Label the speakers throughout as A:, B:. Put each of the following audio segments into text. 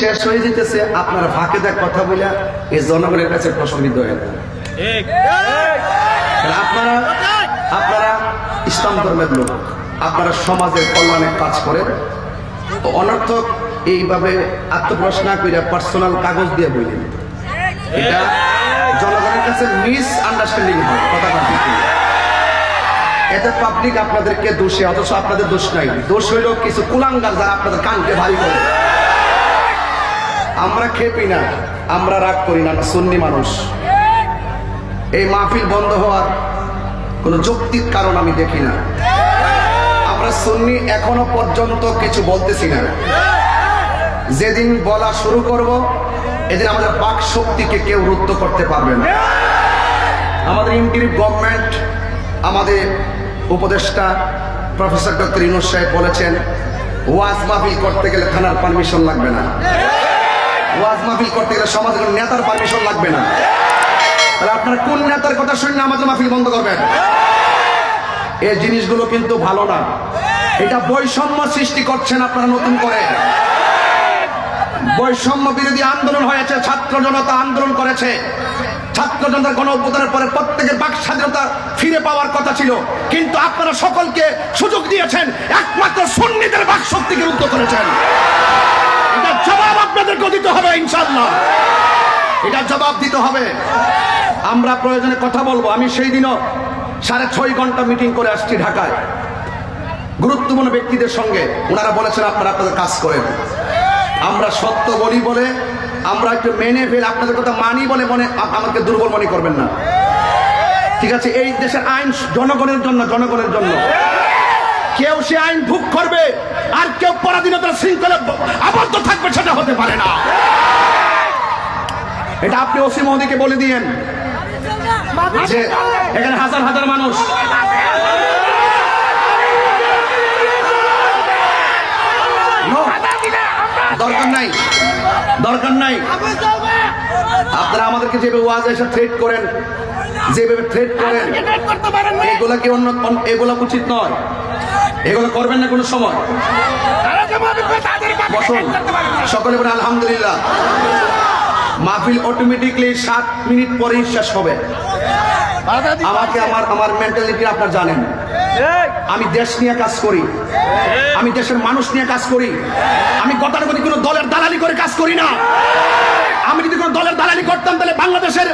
A: শেষ হয়ে যেতেছে আপনার ফাঁকে দেখ কথা বলে এই জনগণের কাছে প্রসঙ্গিত হয়ে আপনারা আপনারা ইসলাম ধর্মের লোক আপনারা সমাজের কল্যাণে কাজ করেন। অনর্থক এইভাবে আত্মপ্রশ্ন করে পার্সোনাল কাগজ দিয়ে বললেন এটা জনগণের কাছে মিস আন্ডারস্ট্যান্ডিং হয় কথাটা ঠিক এতে পাবলিক আপনাদেরকে দোষে অথচ আপনাদের দোষ নাই। দোষ হইল কিছু কুলাঙ্গার যারা আপনাদের কানকে ভারী করে। আমরা খেপি না, আমরা রাগ করি না সুন্নি মানুষ। এই মাহফিল বন্ধ হওয়ার কোনো যৌক্তিক কারণ আমি দেখি না। আমরা সুন্নি এখনও পর্যন্ত কিছু বলতেছি না। যেদিন বলা শুরু করব, এদিন আমাদের বাক শক্তিকে কেউ রুদ্ধ করতে পারবে না। আমাদের ইন্টিরিভ গভর্নমেন্ট আমাদের উপদেষ্টা প্রফেসর ডক্টর ইনুস সাহেব বলেছেন, ওয়াজ মাহফিল করতে গেলে থানার পারমিশন লাগবে না। ওয়াজ মাহফিল করতে গেলে সমাজের নেতার পারমিশন লাগবে না। তাহলে আপনারা কোন নেতার কথা শুনে আমাদের মাহফিল বন্ধ করবেন? এই জিনিসগুলো কিন্তু ভালো না। এটা বৈষম্য সৃষ্টি করছেন আপনারা নতুন করে। বৈষম্য বিরোধী আন্দোলন হয়েছে, ছাত্র জনতা আন্দোলন করেছে। ছাত্র জনতার গণ অভ্যুত্থানের পরে প্রত্যেকের বাক স্বাধীনতা ফিরে পাওয়ার কথা ছিল। কিন্তু আপনারা সকলকে সুযোগ দিয়েছেন, একমাত্র সুন্নিদের বাক শক্তিকে রুদ্ধ করেছেন। আপনাদেরকে দিতে হবে ইনশাল্লাহ এটা জবাব দিতে হবে। আমরা প্রয়োজনে কথা বলব। আমি সেই দিনও সাড়ে ছয় ঘণ্টা মিটিং করে আসছি ঢাকায়। গুরুত্বপূর্ণ ব্যক্তিদের সঙ্গে। ওনারা বলেছেন, আপনারা আপনাদের কাজ করেন। আমরা সত্য বলি বলে, আমরা একটু মেনে ফেলে আপনাদের কথা মানি বলে মনে আমাকে দুর্বল মনে করবেন না। ঠিক আছে, এই দেশের আইন জনগণের জন্য জনগণের জন্য। কেউ সে আইন ভুক করবে আর কেউ পরাধীনতার শৃঙ্খলা আবদ্ধ থাকবে সেটা হতে পারে না। এটা আপনি ওসি মহোদয়কে বলে দিয়েন এখানে হাজার হাজার মানুষ। দরকার নাই দরকার নাই। আপনারা আমাদেরকে যেভাবে ওয়াজ এসে থ্রেট করেন যেভাবে থ্রেট করেন এগুলা কি অন্য- এগুলা উচিত নয়। এগুলো করবেন না কোনো সময়। বসুন। সকলে বলে আলহামদুলিল্লাহ। মাহফিল অটোমেটিকলি সাত মিনিট পরেই শেষ হবে। আমাকে আমার আমার মেন্টালিটি আপনার জানেন। আমি দেশ নিয়ে কাজ করি। আমি দেশের মানুষ নিয়ে কাজ করি। আমি গতানুগতিক কোনো দলের দালালি করে কাজ করি না। কোনো করতাম তাহলে বাংলাদেশের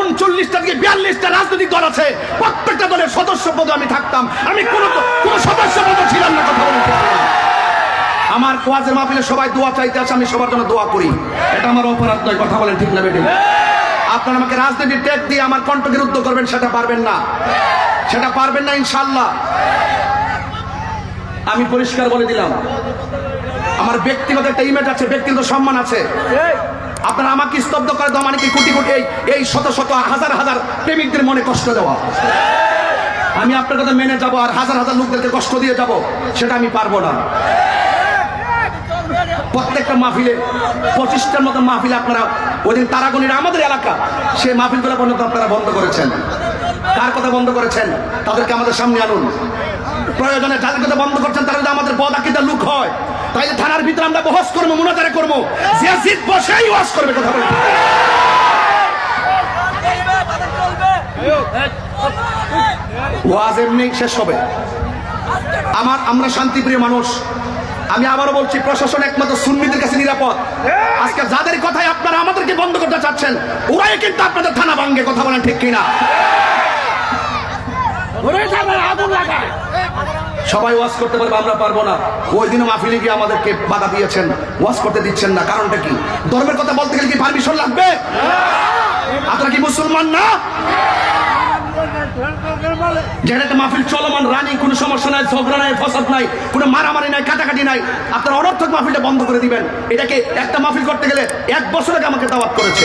A: উনচল্লিশটা থেকে বিয়াল্লিশটা রাজনৈতিক দল আছে। প্রত্যেকটা দলের সদস্য পদে আমি থাকতাম। আমি কোনো কোনো সদস্য পদে ছিলাম না, কথা বলতে আমার কোয়াজের মাহফিলে সবাই দোয়া চাইতে আসে, আমি সবার জন্য দোয়া করি। এটা আমার অপরাধ নয়, কথা বলেন ঠিক না বেটি আপনারা আমাকে রাজনীতির ট্যাগ দিয়ে আমার কণ্ঠকে রুদ্ধ করবেন, সেটা পারবেন না। সেটা পারবেন না ইনশাল্লাহ আমি পরিষ্কার বলে দিলাম, আমার ব্যক্তিগত একটা ইমেজ আছে, ব্যক্তিগত সম্মান আছে। আপনারা আমাকে স্তব্ধ করে দেওয়া মানে কি কোটি কোটি এই শত শত হাজার হাজার প্রেমিকদের মনে কষ্ট দেওয়া। আমি আপনার কথা মেনে যাব আর হাজার হাজার লোকদেরকে কষ্ট দিয়ে যাব, সেটা আমি পারব না। প্রত্যেকটা মাহফিলে, পঁচিশটার মতো মাহফিলে আপনারা ওই দিন তারাগণির আমাদের এলাকা, সেই মাহফিলগুলো পর্যন্ত আপনারা বন্ধ করেছেন। কার কথা বন্ধ করেছেন? তাদেরকে আমাদের সামনে আনুন। প্রয়োজনে যাদের কথা বন্ধ করছেন, তারা যদি আমাদের পদ আকিতে লুক হয় তাইলে থানার ভিতরে আমরা বহস করব, মুনাজারে করব। যে জিত বসেই ওয়াজ করবে কথা বলে। ওয়াজ এমনি শেষ হবে। আমার, আমরা শান্তিপ্রিয় মানুষ। আমি আবারও বলছি, প্রশাসন একমাত্র সুন্নিদের কাছে নিরাপদ। আজকে যাদের কথাই আপনারা আমাদেরকে বন্ধ করতে চাচ্ছেন, ওরাই কিন্তু আপনাদের থানা ভাঙ্গে, কথা বলেন ঠিক কিনা? সবাই ওয়াজ করতে পারবে, আমরা পারব না। ওই দিন মাহফিলে গিয়ে আমাদেরকে বাধা দিয়েছেন ওয়াজ করতে দিচ্ছেন না। কারণটা কি? ধর্মের কথা বলতে গেলে কি পারমিশন লাগবে? আপনারা কি মুসলমান না? যেখানে মাহফিল চলমান রানিং কোনো সমস্যা নাই ঝগড়া নাই ফসাদ নাই কোনো মারামারি নাই কাটাকাটি নাই আপনারা অনর্থক মাহফিলটা বন্ধ করে দিবেন এটাকে একটা মাহফিল করতে গেলে এক বছর আগে আমাকে দাওয়াত করেছে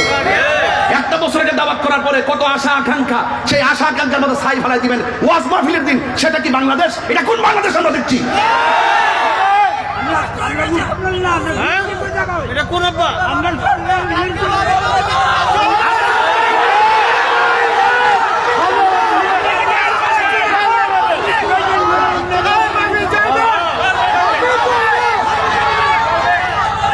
A: একটা বছর আগে দাওয়াত করার পরে কত আশা আকাঙ্ক্ষা সেই আশা আকাঙ্ক্ষার মধ্যে ছাই ফেলাই দিবেন ওয়াজ মাহফিলের দিন সেটা কি বাংলাদেশ এটা কোন বাংলাদেশ আমরা দেখছি
B: কোন আব্বা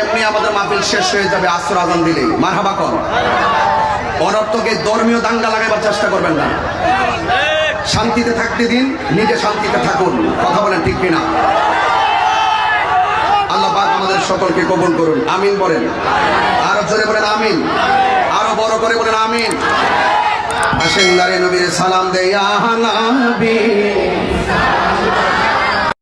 A: এমনি আমাদের মাহফিল শেষ হয়ে যাবে, আসর আজান দিলেই। মারহাবা কর অনর্থকে ধর্মীয় দাঙ্গা লাগাবার চেষ্টা করবেন না। শান্তিতে থাকতে দিন, নিজে শান্তিতে থাকুন। কথা বলেন ঠিক কিনা? আল্লাহ পাক আমাদের সকলকে কবুল করুন। আমিন বলেন। আরও জোরে বলেন আমিন। আরও বড় করে বলেন আমিন। আসেন নবীর সালাম দেয়া নবী